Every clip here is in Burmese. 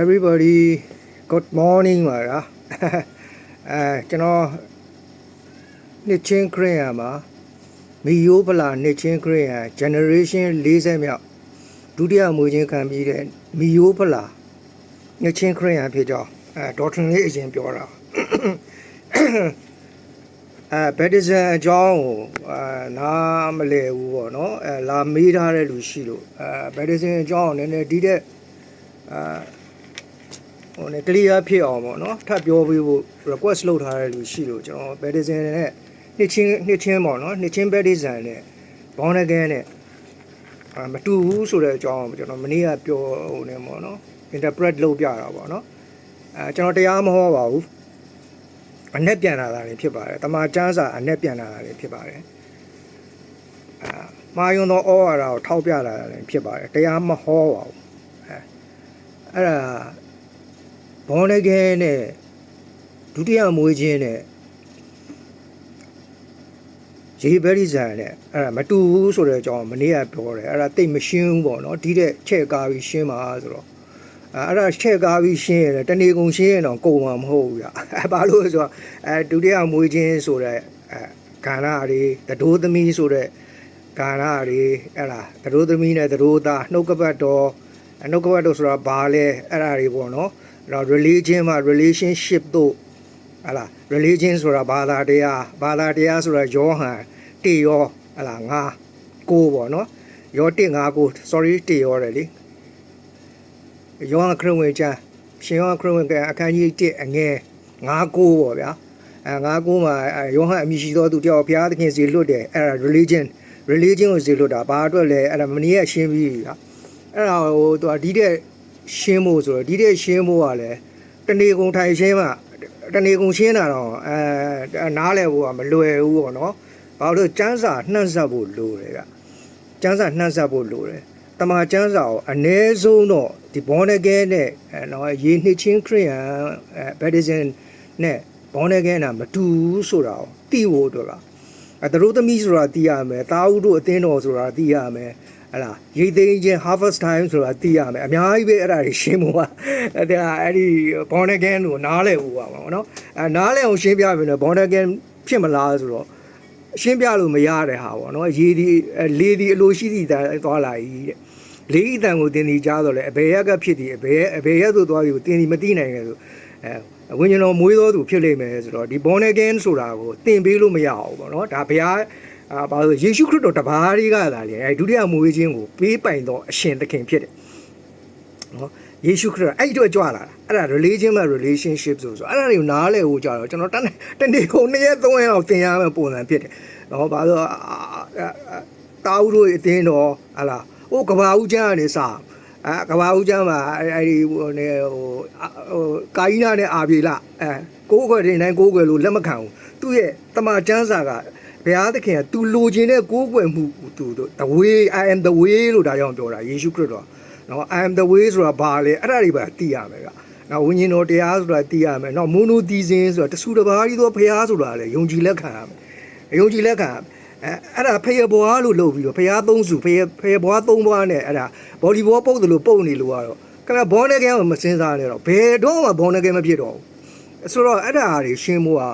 everybody good morning ပါဗျာအဲကျွန်တော်နှစ်ချင်းခရစ်ယာန်မှာမီယိုးဗလာနှစ်ချင်းခရစ်ယာန် generation 40မြောက်ဒုတိယမွေးချင်းခံပြီးတဲ့မီယိုးဗလာနှစ်ချင်းခရစ်ယာန်ဖြစ်ကြောင်းအဲဒေါက်ထရလေးအရင်ပြောတာအဲဘက်ဒဇန်အကြောင်းကိုအာနားမလဲဘူးပေါ့နော်အဲလာမေးထားတဲ့လူရှိလို့အဲဘက်ဒဇန်အကြောင်းကိုနည်းနည်းဒီတဲ့အာ ဟိုね clear ဖြစ်အောင်ပေါ့နော်ထပ်ပြောပေးဖို့ request လုပ်ထားတဲ့လူရှိလို့ကျွန်တော် Bedison နဲ့နှစ်ချင်းနှစ်ချင်းပေါ့နော်နှစ်ချင်း Bedison နဲ့ Born Again နဲ့အာမတူဘူးဆိုတဲ့အကြောင်းကိုကျွန်တော်မနေ့ကပြောဟိုနေပေါ့နော် interpret လုပ်ပြတာပေါ့နော်အဲကျွန်တော်တရားမဟောပါဘူးအ내ပြန်လာတာလည်းဖြစ်ပါတယ်တမာကျမ်းစာအ내ပြန်လာတာလည်းဖြစ်ပါတယ်အာမာယွန်သောဩဝါဒကိုထောက်ပြလာတာလည်းဖြစ်ပါတယ်တရားမဟောပါဘူးအဲအဲ့ဒါ ဘောနဂဲနဲ့ဒုတိယမွေးခြင်းနဲ့ရေဘရီဇန်နဲ့အဲ့ဒါမတူဘူးဆိုတဲ့အကြောင်းမနေ့ကပြောတယ်အဲ့ဒါတိတ်မရှင်းဘူးပေါ့နော်ဒီတဲ့ချက်ကားပြီးရှင်းပါဆိုတော့အဲ့ဒါချက်ကားပြီးရှင်းရတယ်တနေကုန်ရှင်းရင်တော့ကုန်မှာမဟုတ်ဘူးဗျအဲဘာလို့လဲဆိုတော့အဲဒုတိယမွေးခြင်းဆိုတဲ့အဲခန္ဓာတွေတဒိုးသမီးဆိုတဲ့ကာရတွေအဲ့ဒါတဒိုးသမီးနဲ့တဒိုးသားနှုတ်ကပတ်တော်နှုတ်ကပတ်တော်ဆိုတာဘာလဲအဲ့ဒါတွေပေါ့နော် အဲ့တော့ religion မှာ relationship တို့ဟလာ religion ဆိုတာဘာသာတရားဘာသာတရားဆိုတာယောဟန်တေယောဟလာငါကိုပေါ့နော်ယောတေငါကို sorry တေယောတယ်လေယောဟန်ခရစ်ဝင်ကျမ်းရှင်ယောဟန်ခရစ်ဝင်ကအခန်းကြီး1အငယ်9ကိုပေါ့ဗျာအဲ9ကိုမှာယောဟန်အမည်ရှိသောသူတယောက်ဘုရားသခင်စီလွတ်တယ်အဲ့ဒါ religion religion ကိုစီလွတ်တာဘာအတွက်လဲအဲ့ဒါမနေ့ကရှင်းပြီးပြီဗျာအဲ့ဒါဟိုသူကဒီတဲ့ ရှင်းဖို့ဆိုတော့ဒီတဲ့ရှင်းဖို့ကလည်းတနေကုန်ထိုင်ရှင်းမှတနေကုန်ရှင်းတာတော့အဲနားလဲဖို့ကမလွယ်ဘူးပေါ့နော်ဘာလို့စန်းစာနှံ့ဆက်ဖို့လိုတယ်ဗျစန်းစာနှံ့ဆက်ဖို့လိုတယ်တမန်ကျမ်းစာကိုအ ਨੇ ဆုံးတော့ဒီ born again နဲ့အဲတော့ရေနှစ်ချင်းခရိယန်အဲ baptism နဲ့ born again ကမတူဘူးဆိုတာကိုသိဖို့အတွက်ကအဲသူတို့သမီးဆိုတာသိရမယ်တာဦးတို့အသင်းတော်ဆိုတာသိရမယ် ဟလာရိတ်သိမ်းခြင်း harvest time ဆိုတာသိရမယ်အများကြီးပဲအဲ့ဒါတွေရှင်းဖို့ကအဲ့ဒါအဲ့ဒီ born again ကိုနားလည်ဖို့ပါပေါ့နော်အဲနားလည်အောင်ရှင်းပြပြီနော် born again ဖြစ်မလားဆိုတော့ရှင်းပြလို့မရတဲ့ဟာပေါ့နော်ရေဒီလေဒီအလိုရှိသည့်တန်သွားလာကြီးတဲ့လေးဤတန်ကိုတင်ဒီကြားတော့လေအဘေရက်ကဖြစ်ဒီအဘေအဘေရက်သို့သွားပြီးကိုတင်ဒီမသိနိုင်ခဲ့ဆိုအဲဝိညာဉ်တော်မွေးသောသူဖြစ်လိမ့်မယ်ဆိုတော့ဒီ born again ဆိုတာကိုသင်ပေးလို့မရအောင်ပေါ့နော်ဒါဘုရား အာဘာလို့ယေရှုခရစ်တော်တပါးလေးကလာလေအဲဒုတိယမွေးခြင်းကိုပေးပိုင်သောအရှင်သခင်ဖြစ်တယ်နော်ယေရှုခရစ်တော်အဲ့ဒီတော့ကြွလာတာအဲ့ဒါ religion မှာ relationship ဆိုဆိုအဲ့ဒါတွေကိုနားလဲဟိုကြတော့ကျွန်တော်တန်းတနေ့ကုန်နှစ်ရက်သုံးရက်လောက်သင်ရမယ့်ပုံစံဖြစ်တယ်နော်ဘာလို့တာဦးတို့အတင်းတော်ဟာလားဟိုကဘာဦးကျမ်းကနေစအဲကဘာဦးကျမ်းမှာအဲ့ဒီဟိုနေဟိုဟိုကာယီနာနဲ့အာပြေလာအဲကိုးခွဲတင်တိုင်းကိုးခွဲလို့လက်မခံဘူးသူ့ရဲ့တမန်ကျမ်းစာက ဘုရားသခင်က तू လိုချင်တဲ့ကိုးကွယ်မှု तू the way i am the way လို့ဒါကြောင့်ပြောတာယေရှုခရစ်တော်နော် i am the way ဆိုတာဘာလဲအဲ့ဒါတွေပါသိရမယ်ကနော်ဝိညာဉ်တော်တရားဆိုတာသိရမယ်နော်မုန်နိုသီစင်းဆိုတာတဆူတပါးကြီးသောဘုရားဆိုတာလေယုံကြည်လက်ခံရမယ်ယုံကြည်လက်ခံအဲအဲ့ဒါဖယေဘွားလို့လုပ်ပြီးတော့ဘုရားသုံးစုဖယေဖယေဘွားသုံးဘွားနဲ့အဲ့ဒါဘော်လီဘောပုတ်တယ်လို့ပုတ်နေလို့ကတော့ခဏဘောနေကဲမစင်းစားနဲ့တော့ဘယ်တော့မှဘောနေကဲမဖြစ်တော့ဘူးဆိုတော့အဲ့ဒါတွေရှင်းဖို့က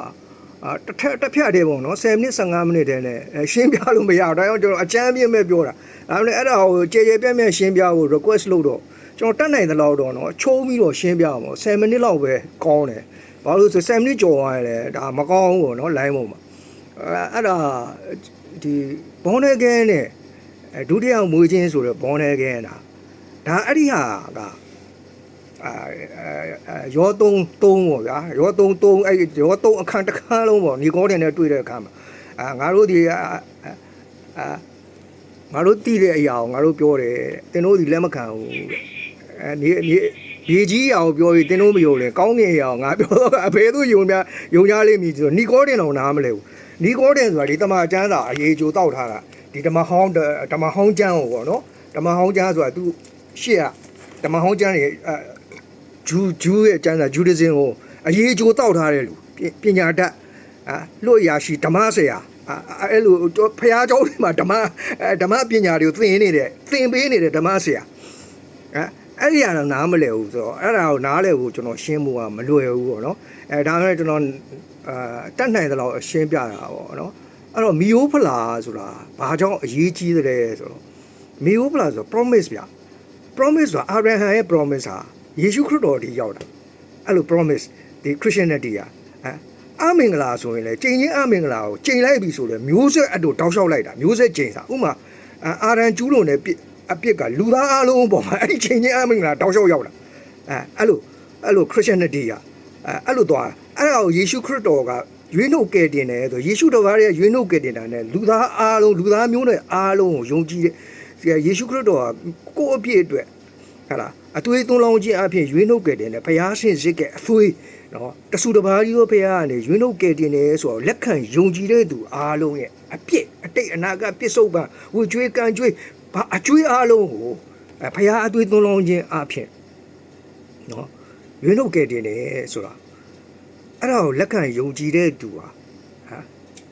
အာတစ်ထက်တစ်ဖြတ်တည်းပေါ့နော်10မိနစ်15မိနစ်တည်းနဲ့ရှင်းပြလို့မရဘူးဒါကြောင့်ကျွန်တော်အချမ်းပြင်းမဲ့ပြောတာဒါပေမဲ့အဲ့ဒါကိုကြေကြေပြန့်ပြန့်ရှင်းပြဖို့ request လုပ်တော့ကျွန်တော်တတ်နိုင်တဲ့လောက်တော့နော်ချိုးပြီးတော့ရှင်းပြအောင်10မိနစ်လောက်ပဲကောင်းတယ်ဘာလို့ဆို10မိနစ်ကြော်သွားရင်လည်းဒါမကောင်းဘူးပေါ့နော် line ပေါ်မှာအဲ့ဒါဒီဘောနေကဲနဲ့ဒုတိယမွေးချင်းဆိုတော့ဘောနေကဲတာဒါအဲ့ဒီဟာက အာရောသုံးသုံးပေါ့ဗျာရောသုံးသုံးအဲ့ရောသုံးအခန်းတစ်ခန်းလုံးပေါ့ညီကောတင်နဲ့တွေ့တဲ့အခါမှာအာငါတို့ဒီအာငါတို့တည်တဲ့အရာကိုငါတို့ပြောတယ်တင်တို့ဒီလက်မခံဘူးအဲနေနေရေကြီးအရာကိုပြောပြီးတင်တို့မယုံလဲကောင်းတဲ့အရာကိုငါပြောတော့အဖေတို့ယုံများယုံကြလိမ့်မည်ဆိုတော့ညီကောတင်တော့နားမလဲဘူးညီကောတင်ဆိုတာဒီတမန်ကျမ်းစာအရေးကြိုတောက်ထားတာဒီတမန်ဟောင်းတမန်ဟောင်းကျမ်းကိုပေါ့နော်တမန်ဟောင်းကျမ်းဆိုတာသူရှေ့ကတမန်ဟောင်းကျမ်းတွေအဲ ဂျူးဂျူးရဲ့ကျမ်းစာဂျူဒဇင်ကိုအရေးကြိုတောက်ထားတဲ့လူပညာတတ်အာလွတ်ရာရှိဓမ္မဆရာအဲ့လိုဖះเจ้าတွေမှာဓမ္မဓမ္မပညာတွေကိုသင်နေတယ်သင်ပေးနေတဲ့ဓမ္မဆရာအဲ အဲ့ဒီကတော့နားမလဲဘူးဆိုတော့အဲ့ဒါကိုနားလဲဘူးကျွန်တော်ရှင်းမှုကမလွယ်ဘူးပေါ့နော်အဲဒါပေမဲ့ကျွန်တော်အာတတ်နိုင်သလောက်ရှင်းပြတာပေါ့နော်အဲ့တော့မီယိုဖလာဆိုတာဘာကြောင့်အရေးကြီးသလဲဆိုတော့မီယိုဖလာဆို promise ဗျ promise ဆိုတာ Abraham ရဲ့ promise ဟာ ယေရှုခရစ်တော်ဒီရောက်တာအဲ့လို promise ဒီ Christianity อ่ะအဲအမင်္ဂလာဆိုရင်လေချိန်ချင်းအမင်္ဂလာကိုချိန်လိုက်ပြီဆိုလေမျိုးဆက်အတူတောက်လျှောက်လိုက်တာမျိုးဆက်ချိန်စာဥပမာအာအာရန်ကျူးလို့ ਨੇ ပြစ်အပြစ်ကလူသားအလုံးပေါ်မှာအဲ့ဒီချိန်ချင်းအမင်္ဂလာတောက်လျှောက်ရောက်တာအဲအဲ့လိုအဲ့လို Christianity อ่ะအဲအဲ့လိုသွားအဲ့ဒါကိုယေရှုခရစ်တော်ကရွေးနှုတ်ကယ်တင်တယ်ဆိုယေရှုတော်ကားရဲ့ရွေးနှုတ်ကယ်တင်တာ ਨੇ လူသားအားလုံးလူသားမျိုးနဲ့အားလုံးကိုယုံကြည်တဲ့ယေရှုခရစ်တော်ကကိုယ့်အပြစ်အတွက် ဟာလား အသွေးသွန်းလောင်းခြင်းအဖြစ်ရွေးနှုတ်ကယ်တင်တယ်ဘုရားရှင်စစ်ကအသွေးနော်တဆူတပါးကြီးရောဘုရားကနေရွေးနှုတ်ကယ်တင်တယ်ဆိုတော့လက်ခံယုံကြည်တဲ့သူအားလုံးရဲ့အပြစ်အတိတ်အနာဂတ်ပြစ္ဆုတ်ပံဝေကျွေးကံကျွေးဘာအကျွေးအားလုံးကိုအဲဘုရားအသွေးသွန်းလောင်းခြင်းအဖြစ်နော်ရွေးနှုတ်ကယ်တင်တယ်ဆိုတာအဲ့ဒါကိုလက်ခံယုံကြည်တဲ့သူဟာဟာ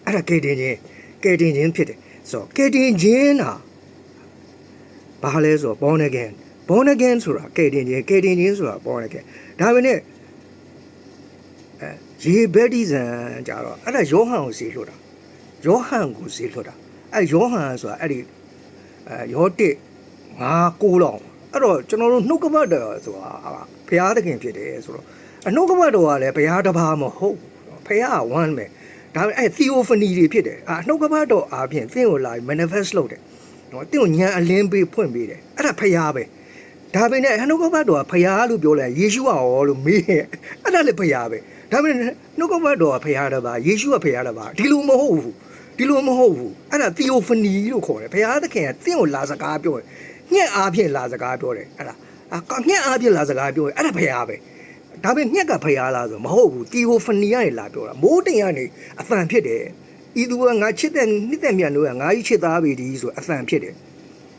အဲ့ဒါကယ်တင်ခြင်းကယ်တင်ခြင်းဖြစ်တယ်ဆိုတော့ကယ်တင်ခြင်းဟာဘာလဲဆိုတော့ born again born again ဆိုတာကယ်တင်ခြင်းကယ်တင်ခြင်းဆိုတာ born again ဒါပေမဲ့အဲရေဘက်ဒီဇန်ကြတော့အဲ့ဒါယောဟန်ကိုဈေးလွှတ်တာယောဟန်ကိုဈေးလွှတ်တာအဲ့ယောဟန်ဆိုတာအဲ့ဒီအဲယောတစ်ငါကိုးလောင်အဲ့တော့ကျွန်တော်တို့နှုတ်ကပတ်တော်ဆိုတာဘုရားသခင်ဖြစ်တယ်ဆိုတော့အနှုတ်ကပတ်တော်ကလည်းဘုရားတစ်ပါးမဟုတ်ဘုရားက one ပဲဒါပေမဲ့အဲ့ theophany တွေဖြစ်တယ်အာနှုတ်ကပတ်တော်အားဖြင့်သင်ကိုလာ manifest လုပ်တယ်နော်တင့်ကိုညံအလင်းပေးဖွင့်ပေးတယ်အဲ့ဒါဖျားပဲ ဒါပေမဲ့ဟန်နုကဘတ်တော်ကဖျားလို့ပြောလိုက်ယေရှုကရောလို့မေးရဲ့အဲ့ဒါလည်းဖျားပဲဒါပေမဲ့နှုတ်ကဘတ်တော်ကဖျားတယ်ပါယေရှုကဖျားတယ်ပါဒီလိုမဟုတ်ဘူးဒီလိုမဟုတ်ဘူးအဲ့ဒါ theophany လို့ခေါ်တယ်ဖျားသခင်ကတင့်ကိုလာစကားပြောတယ်ညက်အားဖြင့်လာစကားပြောတယ်အဲ့ဒါအညက်အားဖြင့်လာစကားပြောတယ်အဲ့ဒါဖျားပဲဒါပေမဲ့ညက်ကဖျားလားဆိုမဟုတ်ဘူး theophany ကနေလာပြောတာမိုးတင်ကနေအသံဖြစ်တယ်ဤသူကငါချစ်တဲ့နှစ်သက်မြတ်လို့ကငါကြီးချစ်သားပေဒီဆိုအသံဖြစ်တယ်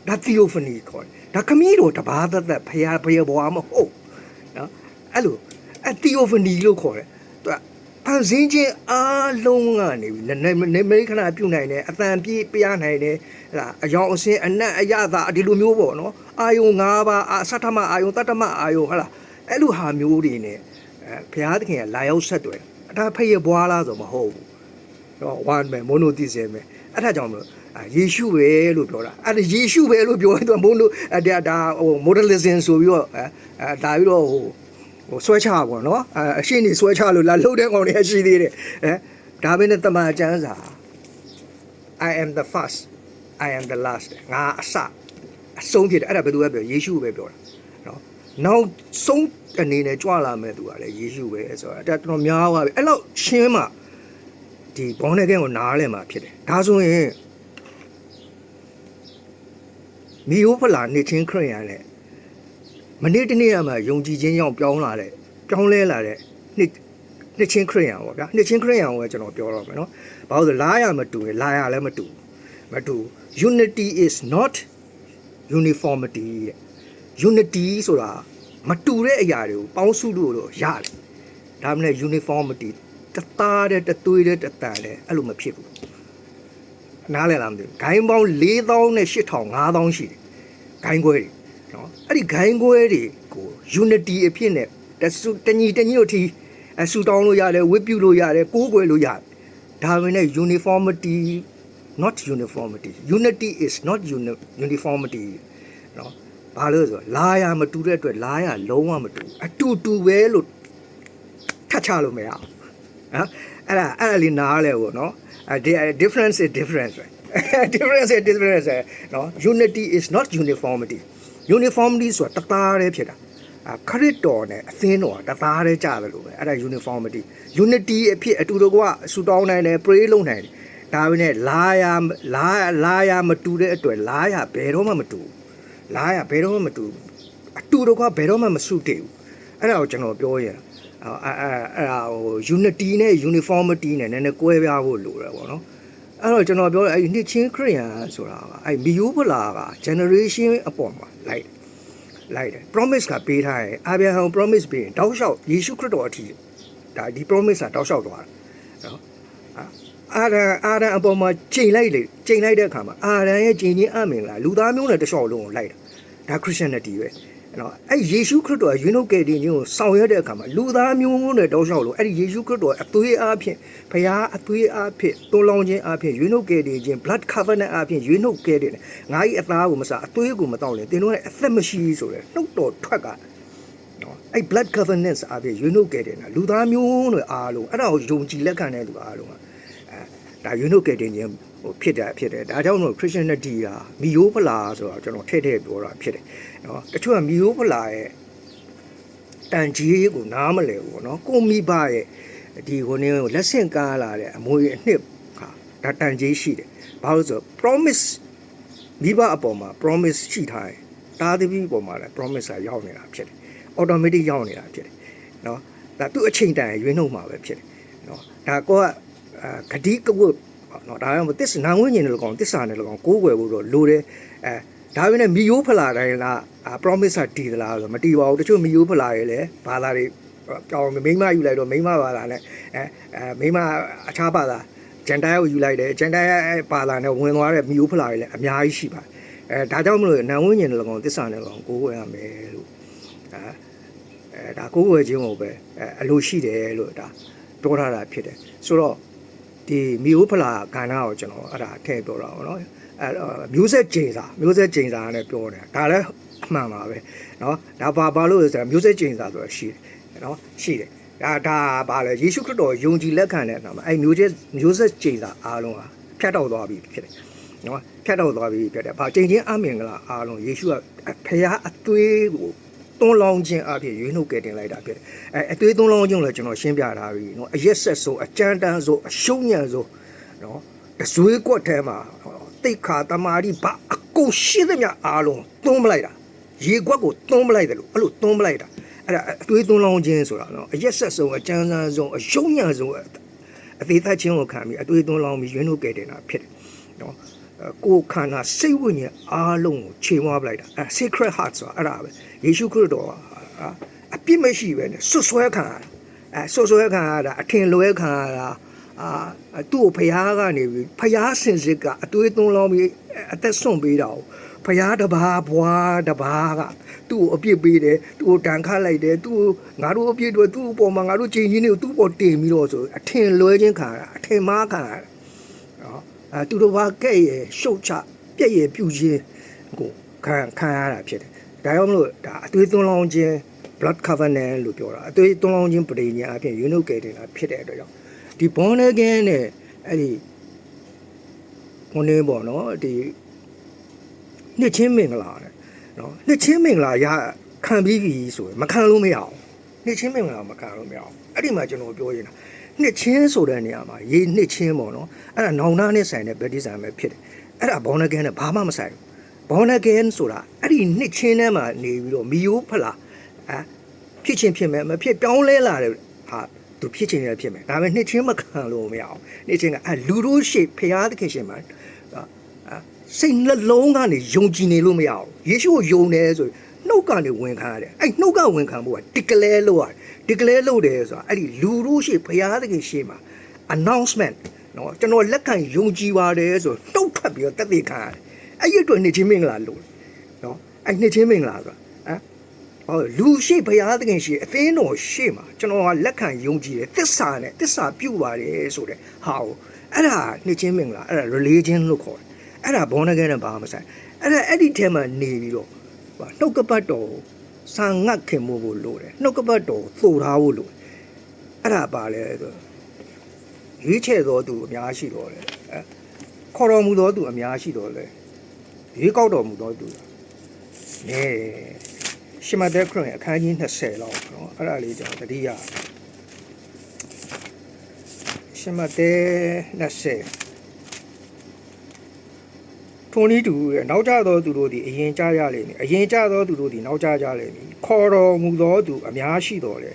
ဒါ theophany ခေါ်တယ် ဒါခမည်းတော်တဘာသက်သက်ဖရာဖရာဘွားမဟုတ်နော်အဲ့လိုအ theophany လို့ခေါ်တယ်သူကဖန်ဆင်းခြင်းအားလုံးကနေပြီးနေနေမေခဏပြုတ်နိုင်တယ်အသံပြေးပြနိုင်တယ်ဟလာအယောင်အစင်းအနက်အရသာဒီလိုမျိုးပေါ့နော်အာယုံ၅ပါးအာသတ္တမအာယုံတတ္တမအာယုံဟလာအဲ့လိုဟာမျိုးတွေနဲ့အဲဘုရားသခင်ကလာရောက်ဆက်တွေ့တယ်ဒါဖရာဘွားလားဆိုမဟုတ်ဘူးတော့ one ပဲ monotheism ပဲအဲ့ဒါကြောင့်မလို့အာ ယေရှုပဲလို့ပြောတာအဲ့ဒါယေရှုပဲလို့ပြောရင်သူက mono အဲ့ဒါဒါဟို modalism ဆိုပြီးတော့အဲအဲဒါပြီးတော့ဟိုဟိုဆွဲချပေါ့နော်အဲအရှိနေဆွဲချလို့လာလှုပ်တဲ့ကောင်တွေရှိသေးတယ်အဲဒါပဲနဲ့တမန်ကျမ်းစာ I am the first I am the last ငါအစအဆုံးဖြစ်တယ်အဲ့ဒါဘယ်သူပဲပြောယေရှုပဲပြောတာနော်နောက်ဆုံးအနေနဲ့ကြွလာမဲ့သူကလည်းယေရှုပဲဆိုတော့အဲ့ဒါတော်တော်များပါပြီအဲ့လောက်ရှင်းမှဒီဘောနေကင်းကိုနားလဲမှာဖြစ်တယ်ဒါဆိုရင် မီယိုဖလာနေချင်းခရစ်ယာန်နဲ့မနေ့တနေ့ကမှယုံကြည်ခြင်းကြောင့်ပြောင်းလာတဲ့ပြောင်းလဲလာတဲ့နှစ်နှစ်ချင်းခရစ်ယာန်ပေါ့ဗျာနှစ်ချင်းခရစ်ယာန်ကိုကျွန်တော်ပြောတော့မယ်နော်ဘာလို့လဲလာရမတူရလာရလည်းမတူမတူ unity is not uniformity တဲ့ unity ဆိုတာမတူတဲ့အရာတွေကိုပေါင်းစုလို့လို့ရတယ်ဒါမှမဟုတ် uniformity တသားတဲ့တသွေးတဲ့တတန်တဲ့အဲ့လိုမဖြစ်ဘူး နားလည်လားမသိဘူးဂိုင်းပေါင်း4000နဲ့8000 5000ရှိတယ်ဂိုင်းခွဲတွေနော်အဲ့ဒီဂိုင်းခွဲတွေကို unity အဖြစ်နဲ့တဆူတညီတညီတို့ထီအဆူတောင်းလို့ရတယ်ဝတ်ပြုလို့ရတယ်ကိုးကွယ်လို့ရတယ်ဒါပေမဲ့ uniformity not uniformity unity is not uni- uniformity နော်ဘာလို့လဲဆိုတော့လာရမတူတဲ့အတွက်လာရလုံးဝမတူဘူးအတူတူပဲလို့ထတ်ချလို့မရဘူးနော်အဲ့ဒါအဲ့ဒါလေးနားလဲပေါ့နော်အဲ difference is difference ပဲ difference is difference ပဲနော် unity is not uniformity uniformity ဆိုတာတသားတည်းဖြစ်တာအာခရစ်တော်နဲ့အသင်းတော်ကတသားတည်းကြတယ်လို့ပဲအဲ့ဒါ uniformity unity အဖြစ်အတူတကွဆူတောင်းနိုင်တယ် pray လုပ်နိုင်တယ်ဒါပေမဲ့လာရလာလာရမတူတဲ့အတွက်လာရဘယ်တော့မှမတူဘူးလာရဘယ်တော့မှမတူဘူးအတူတကွဘယ်တော့မှမစုတည်ဘူးအဲ့ဒါကိုကျွန်တော်ပြောရတာ အဲ့အဲ့အဲ့ဒါဟို unity နဲ့ uniformity နဲ့နည်းနည်းကွဲပြားဖို့လိုတယ်ပေါ့နော်အဲ့တော့ကျွန်တော်ပြောအဲ့နှစ်ချင်းခရိယန်ဆိုတာကအဲ့မီယိုဖလာက generation အပေါ်မှာလိုက်လိုက်တယ် promise ကပေးထားတယ်အာဗြဟံ promise ပေးရင်တောက်လျှောက်ယေရှုခရစ်တော်အထိဒါဒီ promise ကတောက်လျှောက်သွားတာနော်အာရန်အာရန်အပေါ်မှာချိန်လိုက်လေချိန်လိုက်တဲ့အခါမှာအာရန်ရဲ့ချိန်ချင်းအမင်လားလူသားမျိုးနဲ့တလျှောက်လုံးကိုလိုက်တာဒါ Christianity ပဲ နော်အဲ့ယေရှုခရစ်တော်ကရွေးနှုတ်ကယ်တင်ခြင်းကိုဆောင်ရွက်တဲ့အခါမှာလူသားမျိုးမျိုးနဲ့တောက်လျှောက်လို့အဲ့ဒီယေရှုခရစ်တော်အသွေးအားဖြင့်ဖခင်အသွေးအားဖြင့်တွန်းလောင်းခြင်းအားဖြင့်ရွေးနှုတ်ကယ်တင်ခြင်း blood covenant အားဖြင့်ရွေးနှုတ်ကယ်တင်တယ်ငါ့၏အသားကိုမစားအသွေးကိုမတောက်လေသင်တို့ရဲ့အသက်မရှိဆိုတဲ့နှုတ်တော်ထွက်ကနော်အဲ့ blood covenant အားဖြင့်ရွေးနှုတ်ကယ်တင်တာလူသားမျိုးတွေအားလုံးအဲ့ဒါကိုယုံကြည်လက်ခံတဲ့လူအားလုံးကအဲဒါရွေးနှုတ်ကယ်တင်ခြင်းဟိုဖြစ်တာဖြစ်တယ်ဒါကြောင့်မို့ Christianity ဟာမီယိုးဖလာဆိုတော့ကျွန်တော်ထည့်ထည့်ပြောတာဖြစ်တယ် နော်တချို့ကမီယိုးဖလာရဲ့တန်ကြီးကိုနားမလဲဘူးပေါ့နော်ကိုမိဘရဲ့ဒီဟိုနေကိုလက်ဆင့်ကားလာတဲ့အမွေအနှစ်ဟာဒါတန်ကြီးရှိတယ်ဘာလို့လဲဆိုတော့ promise မိဘအပေါ်မှာ promise ရှိထားတယ်တားသမီးအပေါ်မှာလည်း promise ကရောက်နေတာဖြစ်တယ် automatic ရောက်နေတာဖြစ်တယ်နော်ဒါသူ့အချိန်တန်ရွေးနှုတ်မှာပဲဖြစ်တယ်နော်ဒါကောကအာဂတိကဝတ်နော်ဒါကြောင့်မို့သစ္စာနာဝိညာဉ်နဲ့လည်းကောင်းသစ္စာနဲ့လည်းကောင်းကိုးကွယ်ဖို့တော့လိုတယ်အဲ ဒါပေမဲ့မီယိုးဖလာတိုင်းလားအာ promise ကတည်သလားဆိုတော့မတည်ပါဘူးတချို့မီယိုးဖလာရဲ့လည်းဘာသာတွေပြောင်းမိမယူလိုက်တော့မိမဘာသာနဲ့အဲအဲမိမအခြားဘာသာဂျန်တိုင်းကိုယူလိုက်တယ်ဂျန်တိုင်းဘာသာနဲ့ဝင်သွားတဲ့မီယိုးဖလာတွေလည်းအများကြီးရှိပါတယ်အဲဒါကြောင့်မလို့နာဝိညာဉ်နဲ့လည်းကောင်းသစ္စာနဲ့လည်းကောင်းကိုးကွယ်ရမယ်လို့အဲအဲဒါကိုယ်ဝယ်ခြင်းကိုပဲအဲအလိုရှိတယ်လို့ဒါပြောထားတာဖြစ်တယ်ဆိုတော့ဒီမီယိုဖလာကဏ္ဍကိုကျွန်တော်အဲ့ဒါထည့်ပြောတာပေါ့နော် အဲမျိုးဆက်ကျင်စာမျိုးဆက်ကျင်စာနဲ့ပြောတယ်ဒါလည်းအမှန်ပါပဲเนาะဒါဘာဘာလို့လဲဆိုတော့မျိုးဆက်ကျင်စာဆိုတာရှိတယ်เนาะရှိတယ်ဒါဒါဘာလဲယေရှုခရစ်တော်ယုံကြည်လက်ခံတဲ့အခါမှာအဲမျိုးဆက်မျိုးဆက်ကျင်စာအားလုံးဟာဖြတ်တော့သွားပြီဖြစ်တယ်နော်ဖြတ်တော့သွားပြီဖြစ်တယ်။ဘာချိန်ချင်းအမင်္ဂလာအားလုံးယေရှုကဖခင်အသွေးကိုသွန်းလောင်းခြင်းအဖြစ်ရွေးနှုတ်ကယ်တင်လိုက်တာဖြစ်တယ်။အဲအသွေးသွန်းလောင်းခြင်းကိုလည်းကျွန်တော်ရှင်းပြထားပြီနော်။အရက်ဆက်ဆိုအကြမ်းတမ်းဆိုအရှုံးညံဆိုနော်တဇွေးကွက်ထဲမှာ တိတ်ခါတမာရီဘာအကုန်ရှိသမျှအားလုံးသွန်းမလိုက်တာ။ရေကွက်ကိုသွန်းမလိုက်တယ်လို့အဲ့လိုသွန်းမလိုက်တာ။အဲ့ဒါအသွေးသွန်းလောင်းခြင်းဆိုတာနော်အရက်ဆက်ဆုံးအကြမ်းတမ်းဆုံးအရှုံးညံဆုံးအသေးသက်ခြင်းကိုခံပြီးအသွေးသွန်းလောင်းပြီးရွေးနှုတ်ကယ်တင်တာဖြစ်တယ်နော်။ကိုယ်ခန္ဓာစိတ်ဝိညာဉ်အားလုံးကိုချိန်မွားပလိုက်တာအဲ secret heart ဆိုတာအဲ့ဒါပဲယေရှုခရစ်တော်ကအပြစ်မရှိပဲနဲ့ဆွဆွဲခံရတာအဲဆွဆွဲခံရတာအထင်လွဲခံရတာ အာသူ့ကိုဖျားကနေပြီးဖျားစင်စစ်ကအသွေးသွန်းလောင်းပြီးအသက်ဆွန့်ပေးတာကိုဖျားတဘာဘွားတဘာကသူ့ကိုအပြစ်ပေးတယ်သူ့ကိုတန်ခတ်လိုက်တယ်သူ့ကိုငါတို့အပြစ်တွေသူ့အပေါ်မှာငါတို့ချိန်ချင်းတွေကိုသူ့ပေါ်တင်ပြီးတော့ဆိုအထင်လွဲခြင်းခံရတာအထင်မှားခံရတာနော်အဲသူတို့ဘာကဲ့ရဲ့ရှုတ်ချပြက်ရဲ့ပြူခြင်းကိုခံခံရတာဖြစ်တယ်ဒါကြောင့်မလို့ဒါအသွေးသွန်းလောင်းခြင်း blood covenant လို့ပြောတာအသွေးသွန်းလောင်းခြင်းပဋိညာဉ်အဖြစ်ယူနုကယ်တင်တာဖြစ်တဲ့အတွက်ကြောင့် ဒီ born again နဲ့အဲ့ဒီဘုန်းနေပေါ့နော်ဒီနှစ်ချင်းမင်္ဂလာတဲ့နော်နှစ်ချင်းမင်္ဂလာရခံပြီးပြီဆိုရင်မခံလို့မရအောင်နှစ်ချင်းမင်္ဂလာမခံလို့မရအောင်အဲ့ဒီမှာကျွန်တော်ပြောနေတာနှစ်ချင်းဆိုတဲ့နေရာမှာရေနှစ်ချင်းပေါ့နော်အဲ့ဒါနောင်နာနဲ့ဆိုင်တဲ့ဗက်ဒီဇန်ပဲဖြစ်တယ်အဲ့ဒါဘောနဂန်နဲ့ဘာမှမဆိုင်ဘူးဘောနဂန်ဆိုတာအဲ့ဒီနှစ်ချင်းထဲမှာနေပြီးတော့မီယိုဖလာအဲဖြစ်ချင်းဖြစ်မယ်မဖြစ်ပြောင်းလဲလာတဲ့ဟာ သူဖြစ်ချင်းလည်းဖြစ်မယ်ဒါပေမဲ့နှစ်ချင်းမခံလို့မရအောင်နှစ်ချင်းကအဲလူတို့ရှိဖျားသခင်ရှင်မှာအဲစိတ်နှလုံးကနေယုံကြည်နေလို့မရအောင်ယေရှုကိုယုံတယ်ဆိုရင်နှုတ်ကနေဝင်ခံရတယ်အဲ့နှုတ်ကဝင်ခံဖို့ကဒီကလဲလို့ရတယ်ဒီကလဲလို့တယ်ဆိုတာအဲ့ဒီလူတို့ရှိဖျားသခင်ရှိမှာ announcement နော်ကျွန်တော်လက်ခံယုံကြည်ပါတယ်ဆိုနှုတ်ထွက်ပြီးတော့တက်သေးခံရတယ်အဲ့ဒီအတွက်နှစ်ချင်းမင်္ဂလာလို့နော်အဲ့နှစ်ချင်းမင်္ဂလာဆိုတာ ဟမ်ဟောလူရှိဘုရားသခင်ရှိအသင်းတော်ရှိမှာကျွန်တော်ကလက်ခံယုံကြည်တယ်သစ္စာနဲ့သစ္စာပြုပါတယ်ဆိုတဲ့ဟာကိုအဲ့ဒါနှစ်ချင်းမင်္ဂလာအဲ့ဒါ religion လို့ခေါ်တယ်အဲ့ဒါ born again နဲ့ဘာမှမဆိုင်အဲ့ဒါအဲ့ဒီထဲမှာနေပြီးတော့ဟာနှုတ်ကပတ်တော်ကိုစာငတ်ခင်မို့ဖို့လိုတယ်နှုတ်ကပတ်တော်ကိုသို့ထားဖို့လိုတယ်အဲ့ဒါပါလဲဆိုရွေးချယ်တော်သူအများရှိတော်တယ်အဲခေါ်တော်မူတော်သူအများရှိတော်လဲရွေးကောက်တော်မူတော်သူနဲ ရှမသက်ခရစ်အခန်းကြီး20လောက်เนาะအဲ့ဒါလေးကျွန်တော်တတိယရှမသက်20ထိုနည်းတူရဲ့နောက်ကြသောသူတို့သည်အရင်ကြရလိမ့်မည်အရင်ကြသောသူတို့သည်နောက်ကြကြလိမ့်မည်ခေါ်တော်မူသောသူအများရှိတော်လေ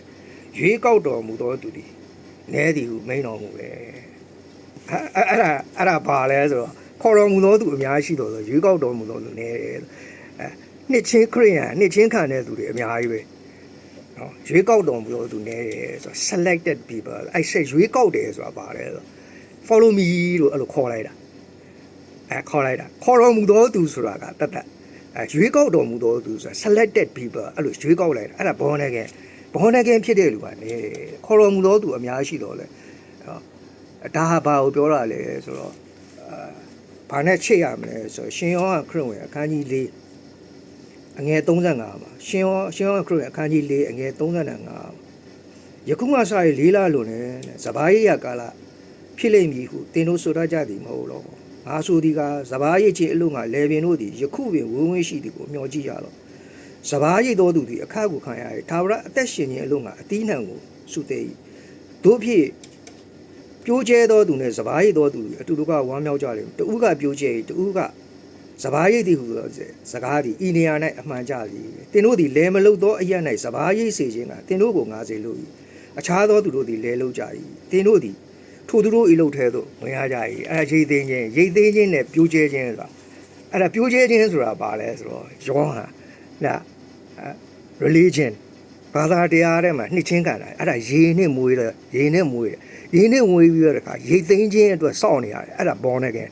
ရွေးကောက်တော်မူသောသူသည်နဲသည်ဟုမိန်တော်မူပဲအဲ့အဲ့ဒါအဲ့ဒါဘာလဲဆိုတော့ခေါ်တော်မူသောသူအများရှိတော်ဆိုရွေးကောက်တော်မူသောသူနဲတယ်အဲ နှစ်ချင်းခရိယန်နှစ်ချင်းခံတဲ့သူတွေအများကြီးပဲနော်ရွေးကောက်တော်မူသောသူနဲတယ်ဆိုတော့ selected people အဲ့ဆက်ရွေးကောက်တယ်ဆိုတာဘာလဲဆိုတော့ follow me လို့အဲ့လိုခေါ်လိုက်တာအဲခေါ်လိုက်တာခေါ်တော်မူသောသူဆိုတာကတတ်တတ်အဲရွေးကောက်တော်မူသောသူဆိုတာ selected people အဲ့လိုရွေးကောက်လိုက်တာအဲ့ဒါဘောနကင်ဘောနကင်ဖြစ်တဲ့လူကနေခေါ်တော်မူသောသူအများရှိတော့လေနော်ဒါဟာဘာကိုပြောတာလဲဆိုတော့အာဘာနဲ့ချိတ်ရမလဲဆိုတော့ရှင်ယောဟန်ခရစ်ဝင်အခန်းကြီး၄ အငယ်35မှာရှင်ယောရှင်ယောဟန်ခရစ်ဝင်အခန်းကြီး၄အငယ်35ယခုမှစရလေးလာလို့နဲ့စဘာရိယကာလဖြစ်လိမ့်မည်ဟုသင်တို့ဆိုတတ်ကြသည်မဟုတ်လောငါဆိုသည်ကစဘာရိတ်ချေအလို့ငါလေပင်တို့သည်ယခုပင်ဝင်းဝင်းရှိသည်ကိုမျှော်ကြည့်ကြလောစဘာရိတ်တော်သူသည်အခကိုခံရ၏သာဝရအသက်ရှင်ခြင်းအလို့ငါအတိနှံကိုစုသေး၏တို့ဖြစ်ပြိုးကျဲသောသူနှင့်စဘာရိတ်သောသူသည်အတူတူကဝမ်းမြောက်ကြလိမ့်တဦးကပြိုးကျဲ၏တဦးက စဘာရိတ်သည်ဟူသောစကားသည်ဤနေရာ၌အမှန်ကြသည်သင်တို့သည်လဲမလုသောအရ၌စဘာရိတ်စေခြင်းကသင်တို့ကိုငါစေလို့၏အခြားသောသူတို့သည်လဲလုကြ၏သင်တို့သည်ထိုသူတို့ဤလုတ်ထဲသို့ဝင်ရကြ၏အဲ့ဒါရိတ်သိမ်းခြင်းရိတ်သိမ်းခြင်းနဲ့ပြိုးကျဲခြင်းဆိုတာအဲ့ဒါပြိုးကျဲခြင်းဆိုတာဘာလဲဆိုတော့ယောဟန်နာ religion ဘာသာတရားထဲမှာနှစ်ချင်းခံတာအဲ့ဒါရေနဲ့မွေးတယ်ရေနဲ့မွေးတယ်ရေနဲ့မွေးပြီးတော့တခါရိတ်သိမ်းခြင်းအတွက်စောင့်နေရတယ်အဲ့ဒါဘောနေကဲ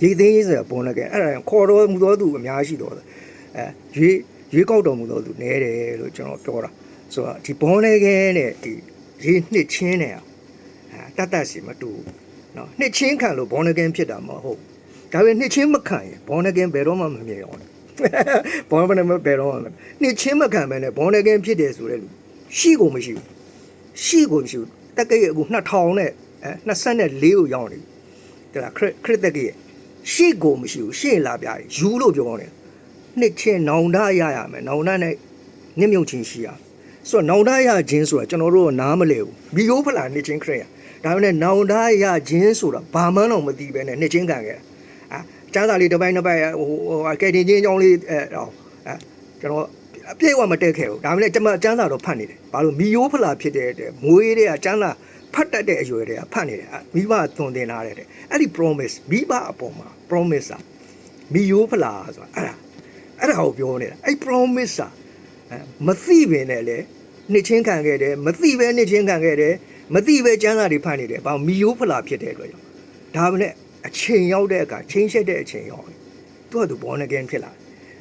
ဒီသေးရေးဆိုတာပုံလက်ကအဲ့ဒါခေါ်တော်မူသောသူအများရှိတော်အဲရွေးရွေးကောက်တော်မူသောသူနည်းတယ်လို့ကျွန်တော်ပြောတာဆိုတော့ဒီဘုံလက်ကနဲ့ဒီရေးနှစ်ချင်းနဲ့ဟာတတ်တတ်စီမတူနော်နှစ်ချင်းခံလို့ဘုံလက်ကဖြစ်တာမဟုတ်ဒါပေမဲ့နှစ်ချင်းမခံရင်ဘုံလက်ကဘယ်တော့မှမမြင်အောင်ဘောဘနမဘယ်တော့မှနှစ်ချင်းမခံပဲနဲ့ဘောနကင်းဖြစ်တယ်ဆိုတဲ့လူရှိကိုမရှိဘူးရှိကိုမရှိဘူးတက်ကရဲ့အခု2000နဲ့24ကိုရောက်နေပြီဒါခရစ်ခရစ်တက်ကရဲ့ ရှိကိုမရှိဘူးရှင်းလာပြတယ်ယူလို့ပြောတယ်နှစ်ချင်းနောင်တရရမယ်နောင်တနဲ့ညမြုပ်ချင်းရှိရဆိုတော့နောင်တရခြင်းဆိုတာကျွန်တော်တို့ကနားမလဲဘူးဘီယိုဖလာနှစ်ချင်းခရစ်ရဒါပေမဲ့နောင်တရခြင်းဆိုတာဘာမှန်းတော့မသိပဲနဲ့နှစ်ချင်းခံခဲ့တာအာကြားစာလေးတစ်ပိုင်းတစ်ပိုင်းဟိုဟိုကဲတင်ချင်းကြောင်းလေးအဲတော့အဲကျွန်တော်အပြည့်အဝမတက်ခဲ့ဘူးဒါပေမဲ့ကျွန်မကျမ်းစာတော့ဖတ်နေတယ်ဘာလို့မီယိုးဖလာဖြစ်တဲ့တဲ့မွေးတဲ့ကကျမ်းစာဖ တ်တတ်တဲ့အရွယ်တွေကဖတ်နေတယ်မိဘသွန်သင်လာတဲ့အဲ့ဒီ promise မိဘအပေါ်မှာ promise อ่ะမီယိုးဖလာဆိုတာအဲ့ဒါအဲ့ဒါကိုပြောနေတာအဲ့ promise อ่ะမသိပင်နဲ့လေနှစ်ချင်းခံခဲ့တယ်မသိပဲနှစ်ချင်းခံခဲ့တယ် မသိပဲကျမ်းစာတွေဖတ်နေတယ်ဘာမီယိုးဖလာဖြစ်တဲ့အတွက်ကြောင့်ဒါပဲနဲ့အချိန်ရောက်တဲ့အခါချင်းရှက်တဲ့အချိန်ရောက်တယ်သူကသူဘောနဂန်ဖြစ်လာ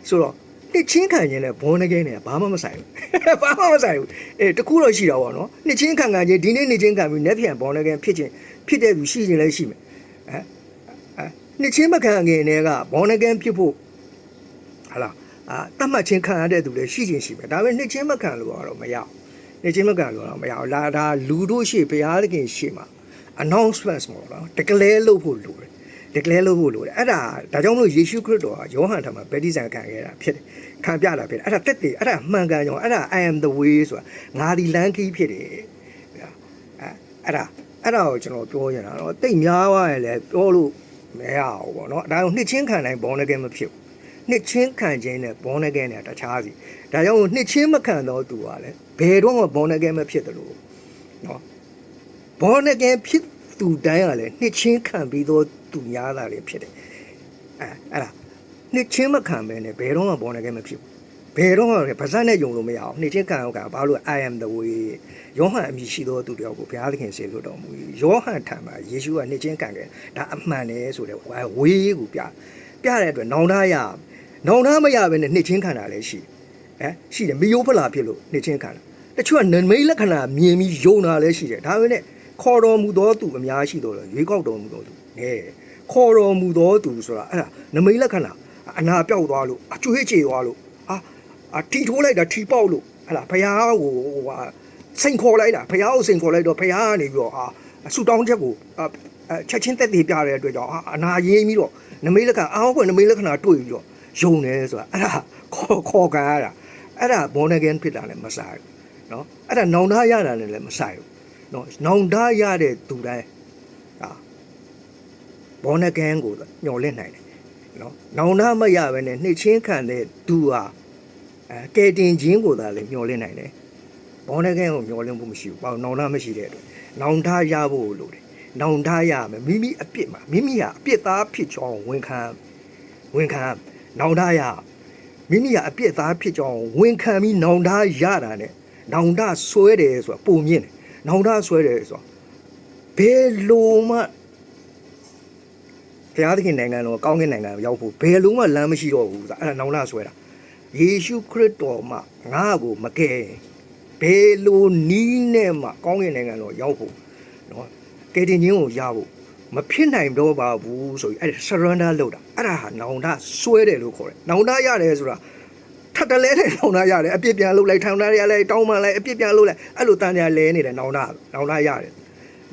ဆိုတော့ နှစ်ချင်းခံခြင်းနဲ့ဘောနဂန်နဲ့ဘာမှမဆိုင်ဘူးဘာမှမဆိုင်ဘူးအဲတခုတော့ရှိတာပေါ့နော်နှစ်ချင်းခံခံခြင်းဒီနေ့နှစ်ချင်းခံပြီးနေ့ပြန်ဘောနဂန်ဖြစ်ခြင်းဖြစ်တဲ့သူရှိခြင်းလည်းရှိမယ်အဲအဲနှစ်ချင်းမခံခင်တည်းကဘောနဂန်ဖြစ်ဖို့ဟာလားအာတတ်မှတ်ချင်းခံရတဲ့သူလည်းရှိခြင်းရှိမယ်ဒါပေမဲ့နှစ်ချင်းမခံလို့ကတော့မရဘူးနေချင်းမကန်လို့တော့မရဘူးလာဒါလူတို့ရှိဘုရားသခင်ရှိမှာ announcements ပေါ့နော် declare လုပ်ဖို့လိုတယ် declare လုပ်ဖို့လိုတယ်အဲ့ဒါဒါကြောင့်မလို့ယေရှုခရစ်တော်ကယောဟန်ထံမှာဗက်တိဇံခံခဲ့တာဖြစ်တယ်ခံပြတာဖြစ်တယ်အဲ့ဒါတက်တယ်အဲ့ဒါမှန်ကန်ကြောင်းအဲ့ဒါ I am the way ဆိုတာငါဒီလမ်းခီးဖြစ်တယ်အဲ့အဲ့ဒါအဲ့ဒါကိုကျွန်တော်ပြောရတာတော့တိတ်များသွားရင်လည်းပြောလို့မရဘူးပေါ့နော်ဒါကြောင့်နှစ်ချင်းခံတိုင်းဘောနကဲမဖြစ်ဘူးနှစ်ချင်းခံခြင်းနဲ့ဘောနကဲနဲ့တခြားစီဒါကြောင့်နှစ်ချင်းမခံတော့သူကလည်းဘယ်တော့မှဘောနကဲမဖြစ်တယ်လို့နော်ဘောနကဲဖြစ်သူတိုင်းကလည်းနှစ်ချင်းခံပြီးတော့သူများတာလည်းဖြစ်တယ်အဲအဲ့ဒါနှစ်ချင်းမခံပဲနဲ့ဘယ်တော့မှဘောနကဲမဖြစ်ဘူးဘယ်တော့မှဗဇက်နဲ့ယုံလို့မရအောင်နှစ်ချင်းခံအောင်ကဘာလို့ I am the way ယောဟန်အမည်ရှိသောသူတယောက်ကိုဘုရားသခင်ဆေလို့တော်မူယောဟန်ထံမှာယေရှုကနှစ်ချင်းခံခဲ့ဒါအမှန်တယ်ဆိုတဲ့ဝေးကိုပြပြတဲ့အတွက်နောင်တရနောင်တမရပဲနဲ့နှစ်ချင်းခံတာလည်းရှိတယ်ဟမ်ရှိတယ်မီယိုးဖလာဖြစ်လို့နှစ်ချင်းခံတာတချို့ကနမိတ်လက္ခဏာမြင်ပြီးယုံတာလည်းရှိတယ်ဒါပေမဲ့ခေါ်တော်မူသောသူအများရှိတော့လေရွေးကောက်တော်မူသောသူ နည်းခေါ်တော်မူသောသူဆိုတာအဲ့ဒါနမိတ်လက္ခဏာအနာပြောက်သွားလို့အကျွေးချေသွားလို့အာအထီထိုးလိုက်တာထီပေါက်လို့ဟလာဘုရားကိုဟိုဟာစိန်ခေါ်လိုက်တာဘုရားကိုစိန်ခေါ်လိုက်တော့ဘုရားကနေပြီးတော့အာဆူတောင်းချက်ကိုအချက်ချင်းတက်တည်ပြတဲ့အတွက်ကြောင့်အနာရင်းပြီးတော့နမိတ်လက္ခဏာအောက်ကနမိတ်လက္ခဏာတွေ့ပြီးတော့ယုံတယ်ဆိုတာအဲ့ဒါခေါ်ခေါ်ကန်ရတာအဲ့ဒါဘောနဂန်ဖြစ်တာလည်းမဆိုင်ဘူးเนาะအဲ့ဒါနောင်တရတာလည်းမဆိုင်ဘူးเนาะနောင်တရတဲ့သူတိုင်းဟာ ဘောနကန်ကိုညှော်လင့်နိုင်တယ်နော်နောင်နာမရပဲနဲ့နှိတ်ချင်းခံတဲ့သူဟာအဲကဲတင်ချင်းကိုသာလည်းညှော်လင့်နိုင်တယ်ဘောနကန်ကိုညှော်လင့်ဖို့မရှိဘူးပေါ့နောင်နာမရှိတဲ့အတွက်နောင်ထားရဖို့လိုတယ်နောင်ထားရမယ်မိမိအပြစ်မှာမိမိဟာအပြစ်သားဖြစ်ကြောင်းဝန်ခံဝန်ခံနောင်ထားရမိမိဟာအပြစ်သားဖြစ်ကြောင်းဝန်ခံပြီးနောင်ထားရတာ ਨੇ နောင်တဆွဲတယ်ဆိုတာပုံမြင်တယ်နောင်တဆွဲတယ်ဆိုတာဘယ်လိုမှ ဘုရားသခင်နိုင်ငံတော်ကောင်းကင်နိုင်ငံရောက်ဖို့ဘယ်လုံးမှလမ်းမရှိတော့ဘူးဆိုတာအဲ့ဒါနောင်တဆွဲတာယေရှုခရစ်တော်မှငါ့ကိုမကယ်ဘယ်လိုနီးနဲ့မှကောင်းကင်နိုင်ငံတော်ရောက်ဖို့နော်ကယ်တင်ခြင်းကိုရဖို့မဖြစ်နိုင်တော့ပါဘူးဆိုပြီးအဲ့ဒါ surrender လုပ်တာအဲ့ဒါဟာနောင်တဆွဲတယ်လို့ခေါ်တယ်နောင်တရတယ်ဆိုတာထပ်တလဲတဲ့နောင်တရတယ်အပြစ်ပြန်လုပ်လိုက်ထောင်တရလိုက်တောင်းပန်လိုက်အပြစ်ပြန်လုပ်လိုက်အဲ့လိုတန်ကြလဲနေတယ်နောင်တနောင်တရတယ်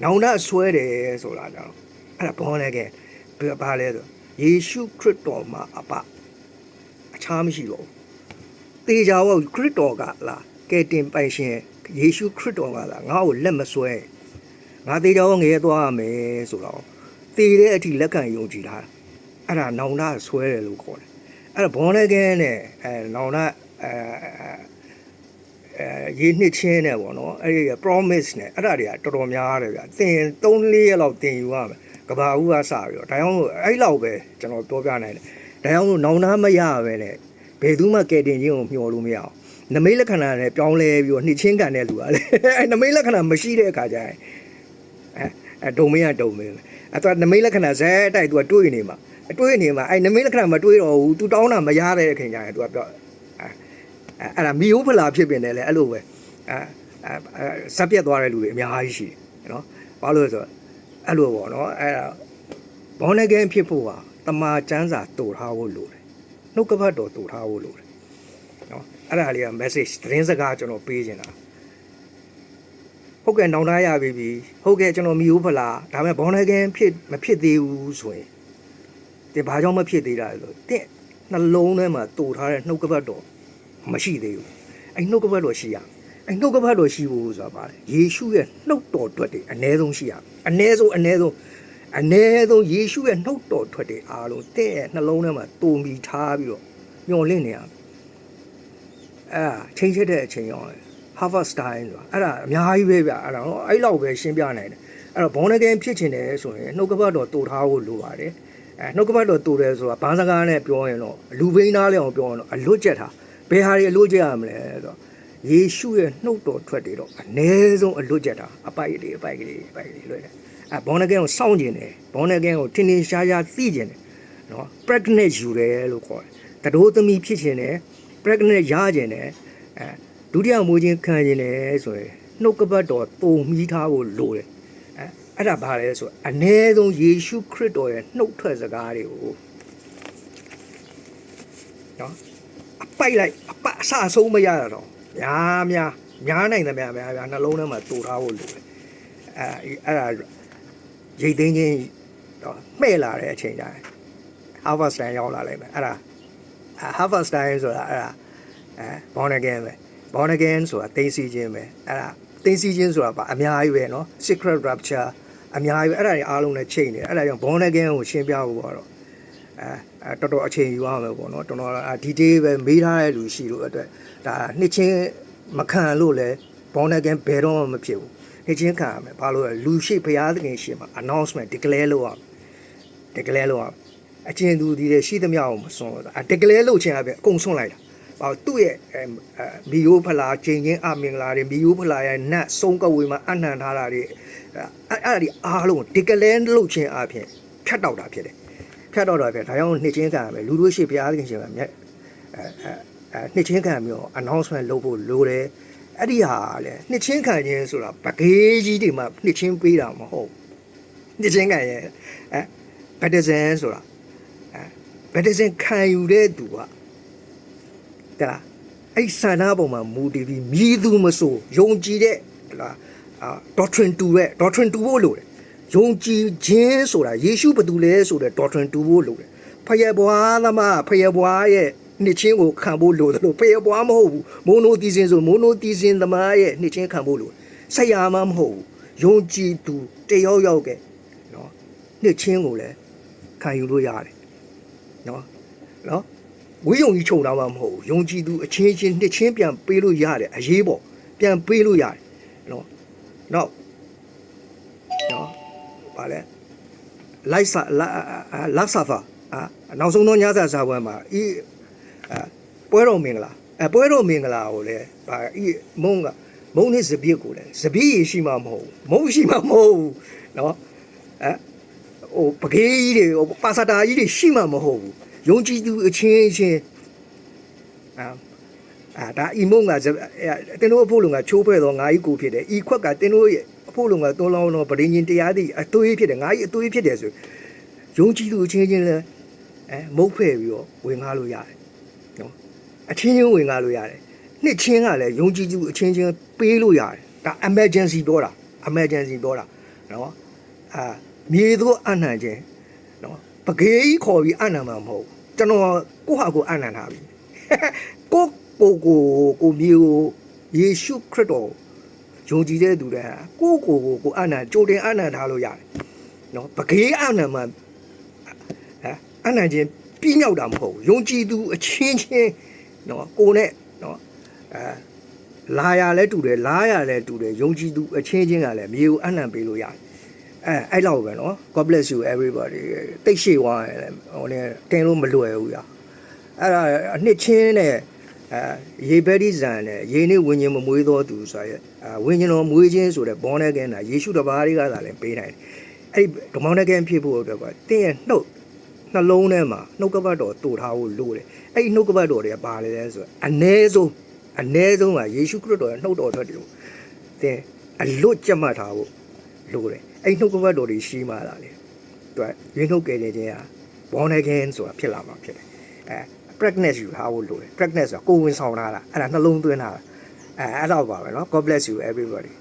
နောင်တဆွဲတယ်ဆိုတာကြောင့်အဲ့ဒါဘောနေက ဘာလဲဆိုယေရှုခရစ်တော်မှာအပအခြားမရှိတော့ဘူးတေချာဝခရစ်တော်ကလားကဲတင်ပိုင်ရှင်ယေရှုခရစ်တော်ကလားငါ့ကိုလက်မဆွဲငါတေချာဝငရဲသွားရမယ်ဆိုတော့တေတဲ့အထိလက်ခံယုံကြည်တာအဲ့ဒါနောင်တဆွဲတယ်လို့ခေါ်တယ်အဲ့ဒါဘောနဂန်နဲ့အဲနောင်တအဲအဲရေနှစ်ချင်းနဲ့ပေါ့နော်အဲ့ဒီ promise နဲ့အဲ့ဒါတွေကတော်တော်များတယ်ဗျသင်3-4ရက်လောက်တင်ယူရမယ် ကဘာဦးကစပြီးတော့ဒါကြောင့်မို့အဲ့လောက်ပဲကျွန်တော်ပြောပြနိုင်တယ်ဒါကြောင့်မို့နောင်တမရပဲနဲ့ဘယ်သူမှကယ်တင်ခြင်းကိုမျှော်လို့မရအောင်နမိတ်လက္ခဏာနဲ့ပြောင်းလဲပြီးတော့နှစ်ချင်းကန်တဲ့လူကလေအဲနမိတ်လက္ခဏာမရှိတဲ့အခါကျရင်အဲအဲဒုံမင်းကဒုံမင်းအဲတော့နမိတ်လက္ခဏာဇက်တိုက်သူကတွေးနေမှာအတွေးနေမှာအဲနမိတ်လက္ခဏာမတွေးတော့ဘူး तू တောင်းတာမရတဲ့ခင်ကျရင် तू ကပြောအဲအဲအဲ့ဒါမီယိုးဖလာဖြစ်ပင်တယ်လေအဲ့လိုပဲအဲအဲစက်ပြက်သွားတဲ့လူတွေအများကြီးရှိတယ်နော်ဘာလို့လဲဆိုတော့ အဲ့လိုပေါ့နော်အဲ့ဒါဘောနဂန်ဖြစ်ဖို့ဟာတမာကျမ်းစာတူထားဖို့လိုတယ်နှုတ်ကပတ်တော်တူထားဖို့လိုတယ်နော်အဲ့ဒါလေးက message သတင်းစကားကျွန်တော်ပေးနေတာဟုတ်ကဲ့နောင်တရပြီပြီဟုတ်ကဲ့ကျွန်တော်မီယိုးဖလားဒါပေမဲ့ဘောနဂန်ဖြစ်မဖြစ်သေးဘူးဆိုရင်တင်ဘာကြောင့်မဖြစ်သေးတာလဲဆိုတဲ့နှလုံးထဲမှာတူထားတဲ့နှုတ်ကပတ်တော်မရှိသေးဘူးအဲ့နှုတ်ကပတ်တော်ရှိရ အဲ့နှုတ်ကပတ်တော်ရှိဖို့ဆိုတာပါလေယေရှုရဲ့နှုတ်တော်အတွက်တွေအ ਨੇ ဆုံးရှိရအ ਨੇ ဆုံးအ ਨੇ ဆုံးအ ਨੇ ဆုံးယေရှုရဲ့နှုတ်တော်ထွက်တွေအားလုံးတဲ့ရဲ့နှလုံးထဲမှာတူမီထားပြီးတော့ညှော်လင့်နေရမယ်အဲ့ဒါချိန်ချက်တဲ့အချိန်ရော Harvest time ဆိုတာအဲ့ဒါအများကြီးပဲဗျအဲ့ဒါတော့အဲ့လောက်ပဲရှင်းပြနိုင်တယ်အဲ့တော့ဘောနဂန်ဖြစ်ချင်တယ်ဆိုရင်နှုတ်ကပတ်တော်တူထားဖို့လိုပါတယ်အဲနှုတ်ကပတ်တော်တူတယ်ဆိုတာဘာစကားနဲ့ပြောရင်တော့လူဘိန်းသားလေးအောင်ပြောရင်တော့အလွတ်ကျက်တာဘယ်ဟာတွေအလွတ်ကျက်ရမလဲဆိုတော့ ယေရှုရဲ့နှုတ်တော်ထွက်တယ်တော့အ ਨੇ ဆုံးအလွတ်ကျက်တာအပိုက်ကလေးအပိုက်ကလေးအပိုက်ကလေးလွှဲတယ်အဲဘောနဂန်ကိုစောင့်ကျင်တယ်ဘောနဂန်ကိုထင်ထင်ရှားရှားသိကျင်တယ်နော် pregnant ယူတယ်လို့ခေါ်တယ်တတိုးသမီးဖြစ်ချင်တယ် pregnant ရကျင်တယ်အဲဒုတိယမွေးခြင်းခံကျင်တယ်ဆိုရင်နှုတ်ကပတ်တော်တုံမိထားဖို့လိုတယ်အဲအဲ့ဒါဘာလဲဆိုအ ਨੇ ဆုံးယေရှုခရစ်တော်ရဲ့နှုတ်ထွက်စကားတွေကိုနော်အပိုက်လိုက်အပအဆအဆုံးမရတာတော့ များများများနိုင်တယ်များများများနှလုံးထဲမှာတူထားဖို့လိုတယ်အဲအဲ့ဒါရိတ်သိမ်းခြင်းတော့မှဲ့လာတဲ့အချိန်တိုင်း harvest time ရောက်လာလိုက်မယ်အဲ့ဒါ harvest time ဆိုတာအဲ့ဒါအဲ born again ပဲ born again ဆိုတာသိသိချင်းပဲအဲ့ဒါသိသိချင်းဆိုတာပါအများကြီးပဲเนาะ secret rapture အများကြီးပဲအဲ့ဒါတွေအားလုံးနဲ့ချိန်နေတယ်အဲ့ဒါကြောင့် born again ကိုရှင်းပြဖို့ကတော့ အဲတော်တော်အချိန်ယူရမယ်ပေါ့နော်တော်တော်ဒီဒေးပဲမေးထားတဲ့လူရှိလို့အတွက်ဒါနှစ်ချင်းမခံလို့လဲဘောနကင်ဘယ်တော့မှမဖြစ်ဘူးနှစ်ချင်းခံရမယ်ဘာလို့လဲလူရှိဘုရားသခင်ရှိမှာ announcement declare လုပ်ရမယ် declare လုပ်ရမယ်အကျဉ်သူဒီတဲ့ရှိသမျှကိုမစွန့်တော့အ declare လုပ်ခြင်းအပြင်အကုန်စွန့်လိုက်တာဘာသူ့ရဲ့မီယိုဖလာချိန်ချင်းအမင်္ဂလာတွေမီယိုဖလာရဲ့နတ်ဆုံးကဝေမှာအနှံထားတာတွေအဲ့အဲ့ဒီအားလုံး declare လုပ်ခြင်းအပြင်ဖြတ်တောက်တာဖြစ်တယ် ဖြတ်တောက်တာဖြစ်ဒါကြောင့်နှစ်ချင်းခံရမယ်လူတို့ရှိဘုရားသခင်ရှင်မှာမြတ်အဲအဲနှစ်ချင်းခံမျိုး announcement လုပ်ဖို့လိုတယ်အဲ့ဒီဟာလေနှစ်ချင်းခံခြင်းဆိုတာပကေးကြီးတွေမှာနှစ်ချင်းပေးတာမဟုတ်နှစ်ချင်းခံရဲ့အဲ baptism ဆိုတာအဲ baptism ခံယူတဲ့သူကတလားအဲ့ဆန္ဒပုံမှာမူတည်ပြီးမြည်သူမဆိုယုံကြည်တဲ့တလားအာ doctrine တူတဲ့ doctrine တူဖို့လိုတယ် ယုံကြည်ခြင်းဆိုတာယေရှုဘယ်သူလဲဆိုတဲ့ doctrine တူဖို့လိုတယ်ဖယေဘွားသမားဖယေဘွားရဲ့နှစ်ချင်းကိုခံဖို့လိုတယ်လို့ဖယေဘွားမဟုတ်ဘူးမိုနိုတီစင်ဆိုမိုနိုတီစင်သမားရဲ့နှစ်ချင်းခံဖို့လိုဆရာမမဟုတ်ဘူးယုံကြည်သူတယောက်ယောက်ကနော်နှစ်ချင်းကိုလည်းခံယူလို့ရတယ်နော်နော်ဝိယုံကြီးခြုံတာမှမဟုတ်ဘူးယုံကြည်သူအချင်းချင်းနှစ်ချင်းပြန်ပေးလို့ရတယ်အရေးပေါ်ပြန်ပေးလို့ရတယ်နော်နော်နော် ဗာလဲလိုက်စာလက်ဆာဖာအာနောက်ဆုံးတော့ညစာစာပွဲမှာဤအပွဲတော်မင်္ဂလာအပွဲတော်မင်္ဂလာကိုလေဗာဤမုံကမုံနဲ့စပြစ်ကိုလေစပြည့်ရရှိမှမဟုတ်ဘူးမုံရှိမှမဟုတ်ဘူးနော်အဲဟိုပကေးကြီးတွေဟိုပါစတာကြီးတွေရှိမှမဟုတ်ဘူးယုံကြည်သူအချင်းချင်းအာအာဒါအီမုံကဇတင်းတို့အဖို့လုံကချိုးဖွဲ့တော့ငါကြီးကိုဖြစ်တယ်ဤခွက်ကတင်းတို့ရဲ့အ ဖို့လုံကသွန်းလောင်းတော့ဗရင်ချင်းတရားသည်အသွေးဖြစ်တယ်ငါကြီးအသွေးဖြစ်တယ်ဆိုယုံကြည်သူအချင်းချင်းလဲအဲမုတ်ဖဲ့ပြီးတော့ဝင်ကားလို့ရတယ်နော်အချင်းချင်းဝင်ကားလို့ရတယ်နှစ်ချင်းကလည်းယုံကြည်သူအချင်းချင်းပေးလို့ရတယ်ဒါ emergency ပြောတာ emergency ပြောတာနော်အာမြေသို့အနှံ့ခြင်းနော်ပကေးကြီးခေါ်ပြီးအနှံ့မှာမဟုတ်ဘူးကျွန်တော်ကိုယ့်ဟာကိုယ်အနှံ့ထားပြီကိုကိုကိုကိုမျိုးယေရှုခရစ်တော် ယုံကြည်တဲ့သူတွေကကိုကိုကိုကိုအနန္တကြိုတင်အနန္တထားလို့ရတယ်နော်ပကေးအနန္တမှာဟမ်အနန္တချင်းပြည့်မြောက်တာမဟုတ်ဘူးယုံကြည်သူအချင်းချင်းနော်ကိုနဲ့နော်အဲလာရလဲတူတယ်လားရလဲတူတယ်ယုံကြည်သူအချင်းချင်းကလည်းမြေကိုအနန္တပေးလို့ရတယ်အဲအဲ့လောက်ပဲနော် God bless you everybody တိတ်ရှိသွားတယ်ဟိုနေတင်လို့မလွယ်ဘူးညာအဲ့ဒါအနှစ်ချင်းနဲ့ အဲရေဘက်ဒီဇန်နဲ့ရေနေဝิญဉ်မမွေးတော်သူဆိုရဲအဲဝิญဉ်တော်မွေးခြင်းဆိုတဲ့ဘောနဲ့ကဲတာယေရှုတပါးတွေကသာလည်းပေးနိုင်တယ်အဲ့ဒီဓမ္မောနဲ့ကဲဖြစ်ဖို့အတွက်ကတင်းရဲ့နှုတ်နှလုံးထဲမှာနှုတ်ကပတ်တော်တူထားဖို့လိုတယ်အဲ့ဒီနှုတ်ကပတ်တော်တွေကပါလေလဲဆိုတော့အ ਨੇ ဆုံးအ ਨੇ ဆုံးကယေရှုခရစ်တော်ရဲ့နှုတ်တော်ထွက်တယ်လို့တင်းအလွတ်ကြက်မှတ်ထားဖို့လိုတယ်အဲ့ဒီနှုတ်ကပတ်တော်တွေရှိမှလာလေသူကရင်းနှုတ်ကဲနေခြင်းဟာ born again ဆိုတာဖြစ်လာမှာဖြစ်တယ်အဲ practice ယူထားဖို့လိုတယ် practice ဆိုတာကိုယ်ဝင်ဆောင်လာတာအဲ့ဒါနှလုံးသွင်းတာအဲအဲ့တော့ပါပဲเนาะ god bless you everybody